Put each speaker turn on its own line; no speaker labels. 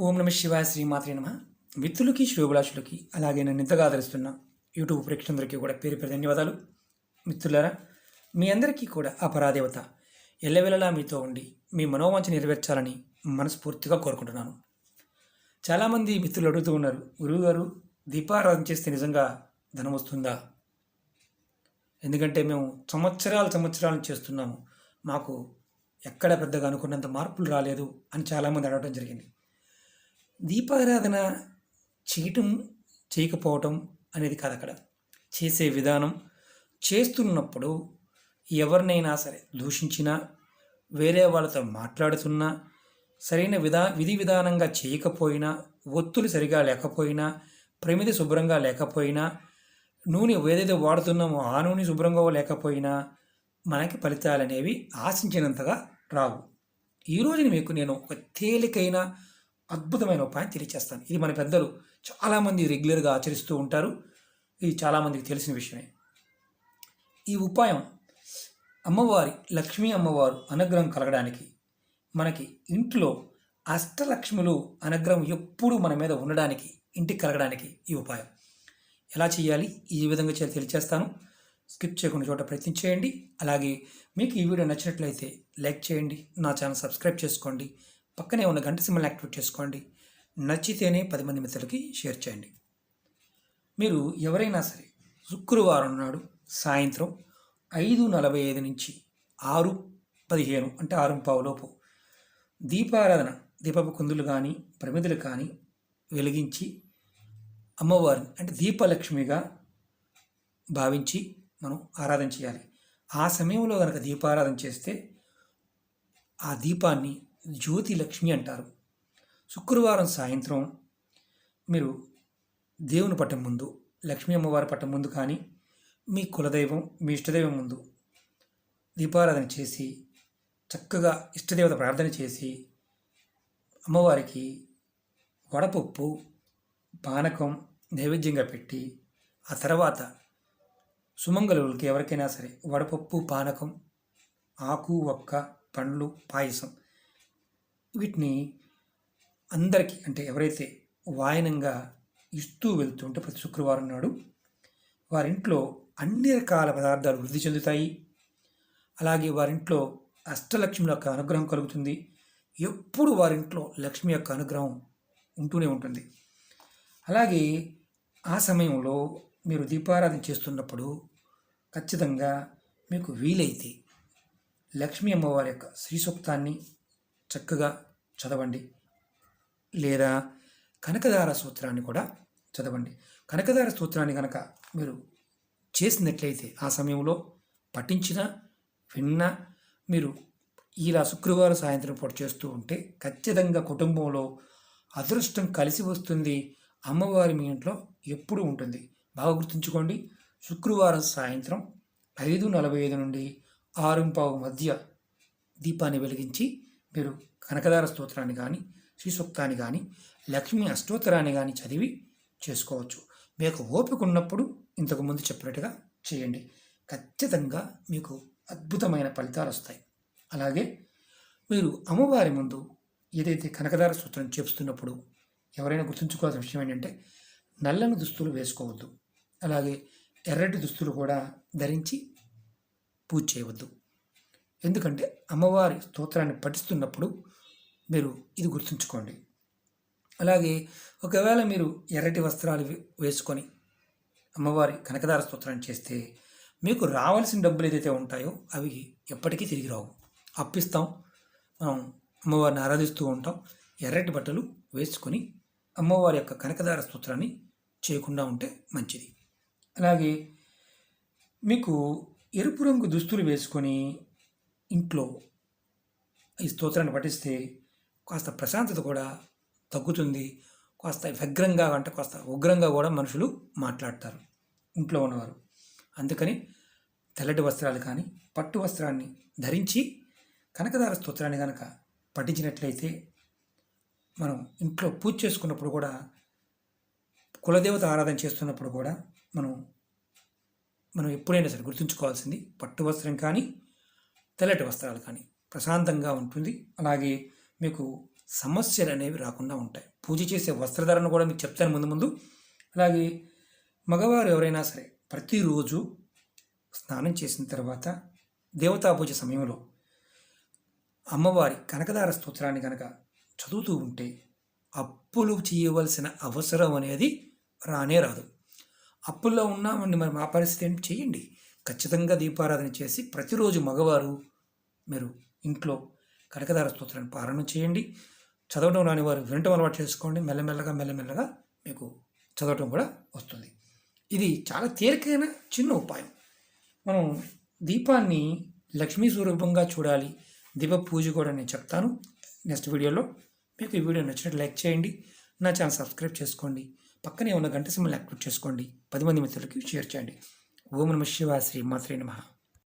ఓం నమ శివాయ శ్రీమాత్రి నమ. మిత్రులకి శ్రేభిలాషులకి అలాగే నన్ను ఇంతగా ఆదరిస్తున్న యూట్యూబ్ ప్రేక్షకులందరికీ కూడా పేరు పేరు ధన్యవాదాలు. మిత్రులారా మీ అందరికీ కూడా ఆ పరాదేవత ఎల్లవెల్లలా మీతో ఉండి మీ మనోవాంఛ నెరవేర్చాలని మనస్ఫూర్తిగా కోరుకుంటున్నాను. చాలామంది మిత్రులు అడుగుతూ ఉన్నారు గురువుగారు దీపారాధన చేస్తే నిజంగా ధనం వస్తుందా? ఎందుకంటే మేము సంవత్సరాలు సంవత్సరాలు చేస్తున్నాము. మాకు ఎక్కడ పెద్దగా అనుకున్నంత మార్పులు రాలేదు అని చాలామంది అడగడం జరిగింది. దీపారాధన చేయటం చేయకపోవటం అనేది కాదు అక్కడ. చేసే విధానం చేస్తున్నప్పుడు ఎవరినైనా సరే దూషించినా వేరే వాళ్ళతో మాట్లాడుతున్నా సరైన విధా విధి విధానంగా చేయకపోయినా ఒత్తులు సరిగా లేకపోయినా ప్రమిది శుభ్రంగా లేకపోయినా నూనె ఏదైతే వాడుతున్నామో ఆ నూనె శుభ్రంగా లేకపోయినా మనకి ఫలితాలు అనేవి ఆశించినంతగా రావు. ఈరోజు మీకు నేను ఒక తేలికైన అద్భుతమైన ఉపాయం తెలియచేస్తాను. ఇది మన పెద్దలు చాలామంది రెగ్యులర్గా ఆచరిస్తూ ఉంటారు. ఇది చాలామందికి తెలిసిన విషయమే. ఈ ఉపాయం అమ్మవారి లక్ష్మీ అమ్మవారు అనుగ్రహం కలగడానికి మనకి ఇంట్లో అష్టలక్ష్ములు అనుగ్రహం ఎప్పుడూ మన మీద ఉండడానికి ఇంటికి కలగడానికి ఈ ఉపాయం. ఎలా చేయాలి? ఈ విధంగా చేయాలి తెలియచేస్తాను. స్కిప్ చేయకుండా చోట ప్రయత్నం చేయండి. అలాగే మీకు ఈ వీడియో నచ్చినట్లయితే లైక్ చేయండి. నా ఛానల్ సబ్స్క్రైబ్ చేసుకోండి. పక్కనే ఉన్న గంట సింబల్ యాక్టివేట్ చేసుకోండి. నచ్చితేనే పది మంది మిత్రులకి షేర్ చేయండి. మీరు ఎవరైనా సరే శుక్రవారం నాడు సాయంత్రం ఐదు నలభై ఐదు నుంచి ఆరు పదిహేను అంటే ఆరు పావులోపు దీపారాధన దీపపు కుందులు కానీ ప్రమిదలు కానీ వెలిగించి అమ్మవారిని అంటే దీపలక్ష్మిగా భావించి మనం ఆరాధన చేయాలి. ఆ సమయంలో కనుక దీపారాధన చేస్తే ఆ దీపాన్ని జ్యోతి లక్ష్మి అంటారు. శుక్రవారం సాయంత్రం మీరు దేవుని పట్టం ముందు లక్ష్మీ అమ్మవారి పట్టం ముందు కానీ మీ కులదైవం మీ ఇష్టదైవం ముందు దీపారాధన చేసి చక్కగా ఇష్టదేవత ప్రార్థన చేసి అమ్మవారికి వడపప్పు పానకం నైవేద్యంగా పెట్టి ఆ తర్వాత సుమంగళులకి ఎవరికైనా సరే వడపప్పు పానకం ఆకు ఒక్క పండ్లు పాయసం వీటిని అందరికీ అంటే ఎవరైతే వాయనంగా ఇస్తూ వెళ్తుంటే ప్రతి శుక్రవారం నాడు వారింట్లో అన్ని రకాల పదార్థాలు వృద్ధి చెందుతాయి. అలాగే వారింట్లో అష్టలక్ష్మి యొక్క అనుగ్రహం కలుగుతుంది. ఎప్పుడు వారింట్లో లక్ష్మి యొక్క అనుగ్రహం ఉంటూనే ఉంటుంది. అలాగే ఆ సమయంలో మీరు దీపారాధన చేస్తున్నప్పుడు ఖచ్చితంగా మీకు వీలైతే లక్ష్మీ అమ్మవారి యొక్క శ్రీ సూక్తాన్ని చక్కగా చదవండి. లేదా కనకదార సూత్రాన్ని కూడా చదవండి. కనకదార సూత్రాన్ని కనుక మీరు చేసినట్లయితే ఆ సమయంలో పఠించిన విన్నా మీరు ఇలా శుక్రవారం సాయంత్రం పూట చేస్తూ ఉంటే ఖచ్చితంగా కుటుంబంలో అదృష్టం కలిసి వస్తుంది. అమ్మవారి మీ ఇంట్లో ఎప్పుడూ ఉంటుంది. బాగా గుర్తుంచుకోండి శుక్రవారం సాయంత్రం ఐదు నలభై ఐదు నుండి ఆరు పావు మధ్య దీపాన్ని వెలిగించి మీరు కనకదార స్తోత్రాన్ని కానీ శ్రీ సూక్తాన్ని కానీ లక్ష్మి అష్టోత్తరాన్ని కానీ చదివి చేసుకోవచ్చు. మీకు ఓపిక ఉన్నప్పుడు ఇంతకుముందు చెప్పినట్టుగా చేయండి. ఖచ్చితంగా మీకు అద్భుతమైన ఫలితాలు వస్తాయి. అలాగే మీరు అమ్మవారి ముందు ఏదైతే కనకదార సూత్రం చేస్తున్నప్పుడు ఎవరైనా గుర్తుంచుకోవాల్సిన విషయం ఏంటంటే నల్లని దుస్తులు వేసుకోవద్దు. అలాగే ఎర్రటి దుస్తులు కూడా ధరించి పూజ చేయవద్దు. ఎందుకంటే అమ్మవారి స్తోత్రాన్ని పఠిస్తున్నప్పుడు మీరు ఇది గుర్తుంచుకోండి. అలాగే ఒకవేళ మీరు ఎర్రటి వస్త్రాలు వేసుకొని అమ్మవారి కనకదార స్తోత్రాన్ని చేస్తే మీకు రావాల్సిన డబ్బులు ఏదైతే ఉంటాయో అవి ఎప్పటికీ తిరిగి రావు. అప్పిస్తాం. మనం అమ్మవారిని ఆరాధిస్తూ ఉంటాం. ఎర్రటి బట్టలు వేసుకొని అమ్మవారి యొక్క కనకదార స్తోత్రాన్ని చేయకుండా ఉంటే మంచిది. అలాగే మీకు ఎరుపు రంగు దుస్తులు వేసుకొని ఇంట్లో ఈ స్తోత్రాన్ని పఠిస్తే కాస్త ప్రశాంతత కూడా తగ్గుతుంది. కాస్త వ్యగ్రంగా అంటే కాస్త ఉగ్రంగా కూడా మనుషులు మాట్లాడతారు ఇంట్లో ఉన్నవారు. అందుకని తెల్లటి వస్త్రాలు కానీ పట్టు వస్త్రాన్ని ధరించి కనకదార స్తోత్రాన్ని కనుక పఠించినట్లయితే మనం ఇంట్లో పూజ చేసుకున్నప్పుడు కూడా కులదేవత ఆరాధన చేస్తున్నప్పుడు కూడా మనం మనం ఎప్పుడైనా సరే గుర్తుంచుకోవాల్సింది పట్టు వస్త్రం కానీ తెల్లటి వస్త్రాలు కానీ ప్రశాంతంగా ఉంటుంది. అలాగే మీకు సమస్యలు అనేవి రాకుండా ఉంటాయి. పూజ చేసే వస్త్రధారణ కూడా మీకు చెప్తాను ముందు ముందు. అలాగే మగవారు ఎవరైనా సరే ప్రతిరోజు స్నానం చేసిన తర్వాత దేవతా పూజ సమయంలో అమ్మవారి కనకదార స్తోత్రాన్ని కనుక చదువుతూ ఉంటే అప్పులు చేయవలసిన అవసరం అనేది రానే రాదు. అప్పుల్లో ఉన్నామండి మరి మా పరిస్థితి ఏంటి? చేయండి. ఖచ్చితంగా దీపారాధన చేసి ప్రతిరోజు మగవారు మీరు ఇంట్లో కనకదార స్తోత్రాన్ని పారాయణ చేయండి. చదవడం రాని వారు వినటం అలవాటు చేసుకోండి. మెల్లమెల్లగా మెల్లమెల్లగా మీకు చదవటం కూడా వస్తుంది. ఇది చాలా తేలికైన చిన్న ఉపాయం. మనం దీపాన్ని లక్ష్మీ స్వరూపంగా చూడాలి. దీప పూజ కూడా నేను చెప్తాను. నెక్స్ట్ వీడియోలో మీకు ఈ వీడియో నచ్చినట్టు లైక్ చేయండి. నా ఛానల్ సబ్స్క్రైబ్ చేసుకోండి. పక్కనే ఉన్న గంట సింబల్ యాక్టివేట్ చేసుకోండి. పది మంది మిత్రులకి షేర్ చేయండి. ఓం నమ శివ శ్రీ మాత్రే నమః